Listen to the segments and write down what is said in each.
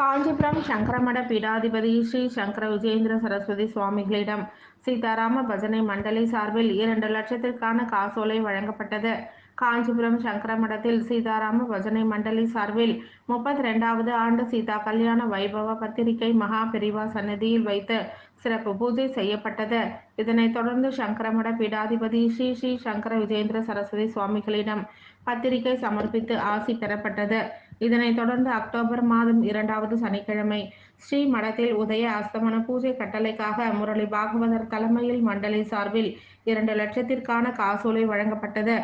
காஞ்சிபுரம் சங்கரமட பீடாதிபதி ஸ்ரீ சங்கர விஜயேந்திர சரஸ்வதி சுவாமிகளிடம் சீதாராம பஜனை மண்டலி சார்பில் இரண்டு லட்சத்திற்கான காசோலை வழங்கப்பட்டது. காஞ்சிபுரம் சங்கர மடத்தில் சீதாராம பஜனை மண்டலி சார்பில் முப்பத்தி ரெண்டாவது ஆண்டு சீதா கல்யாண வைபவ பத்திரிகை மகா பிரிவா சன்னதியில் வைத்து சிறப்பு பூஜை செய்யப்பட்டது. இதனைத் தொடர்ந்து சங்கரமட பீடாதிபதி ஸ்ரீ ஸ்ரீ சங்கர விஜேந்திர சரஸ்வதி சுவாமிகளிடம் பத்திரிகை சமர்ப்பித்து ஆசி பெறப்பட்டது. இதனைத் தொடர்ந்து அக்டோபர் மாதம் இரண்டாவது சனிக்கிழமை ஸ்ரீ மடத்தில் உதய அஸ்தமன பூஜை கட்டளைக்காக முரளி பாகவதர் தலைமையில் மண்டலி சார்பில் இரண்டு லட்சத்திற்கான காசோலை வழங்கப்பட்டது.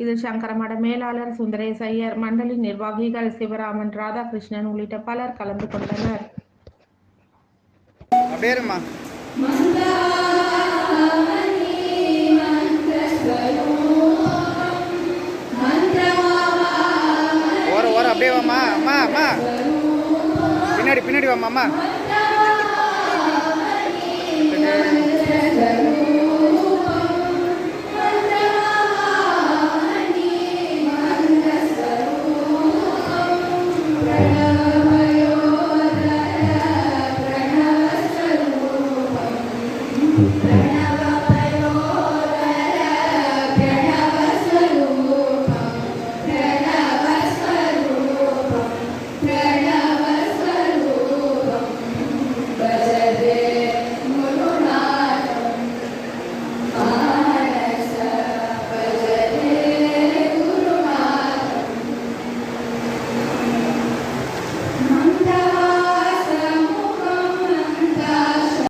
இதில் சங்கரமட மேலாளர் சுந்தரேச ஐயர் மண்டலி நிர்வாகிகள் சிவராமன் ராதாகிருஷ்ணன் உள்ளிட்ட பலர் கலந்து கொண்டனர். அம்மா அம்மா பின்னாடி பின்னாடி வாம்மா அம்மா Pranava